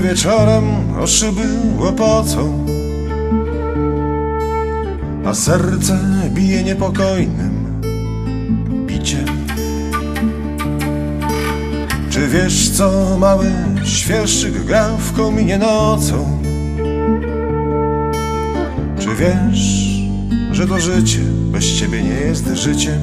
wieczorem o szyby łopocą A serce bije niepokojnym biciem. Czy wiesz co mały świerszczyk gra w kominie nocą? Czy wiesz, że to życie bez ciebie nie jest życiem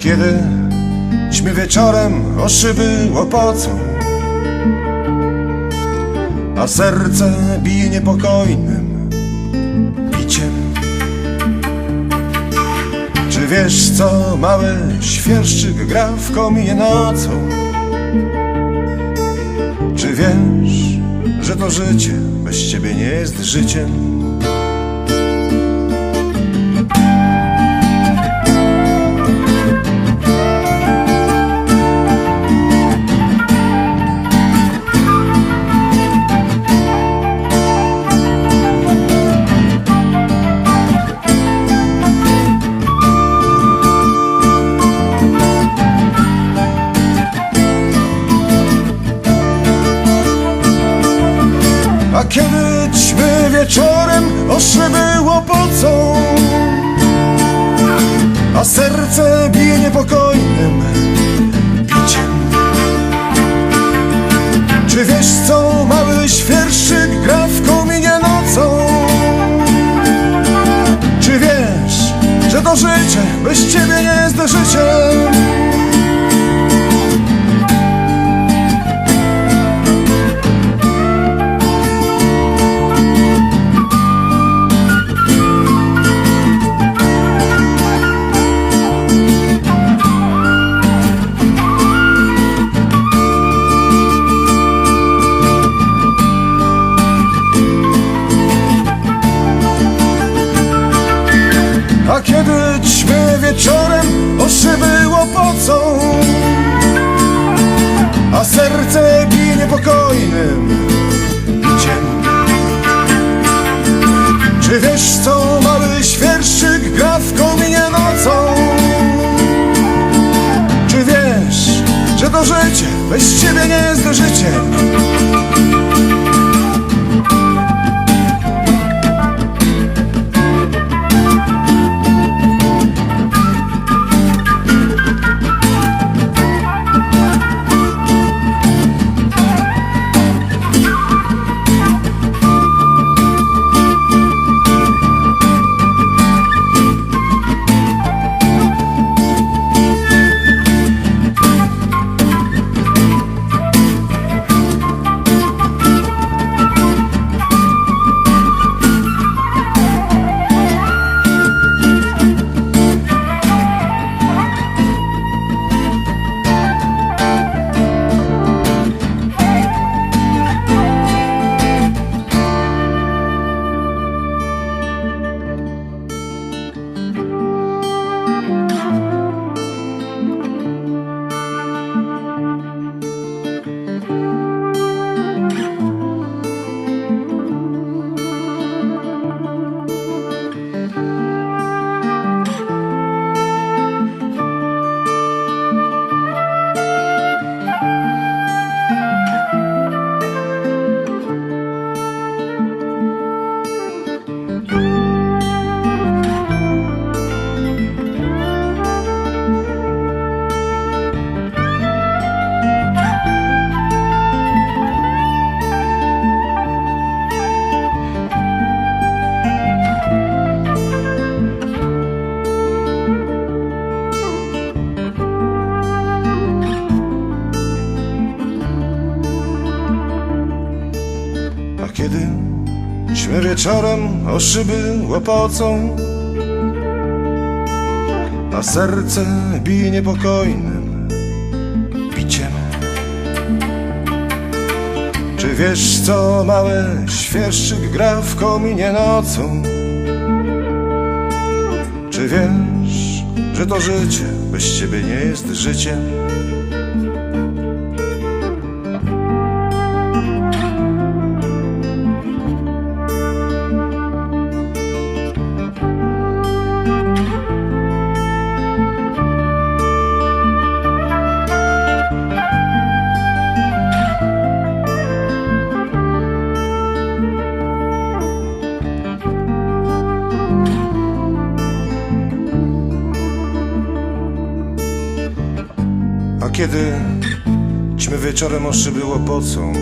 kiedy ćmy wieczorem o szyby łopocą A serce bije niepokojnym biciem. Czy wiesz co mały świerszczyk gra w kominie nocą? Czy wiesz, że to życie bez ciebie nie jest życiem kiedy ćmy wieczorem o szyby łopocą A serce bije niepokojnym biciem Czy wiesz co mały świerszczyk gra w kominie nocą? Czy wiesz, że to życie bez ciebie nie jest życiem Czy wiesz co mały świerszczyk gra w kominie nocą? Czy wiesz, że to życie bez ciebie nie jest życiem kiedy ćmy wieczorem o szyby łopocą A serce bije niepokojnym biciem Czy wiesz co mały świerszczyk gra w kominie nocą? Czy wiesz, że to życie bez ciebie nie jest życiem? Kiedy ćmy wieczorem oszyby łopocą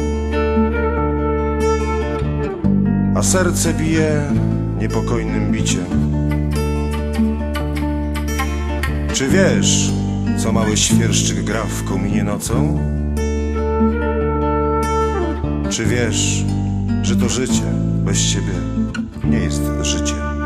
A serce bije niepokojnym biciem Czy wiesz, co mały świerszczyk gra w kominie nocą? Czy wiesz, że to życie bez ciebie nie jest życiem?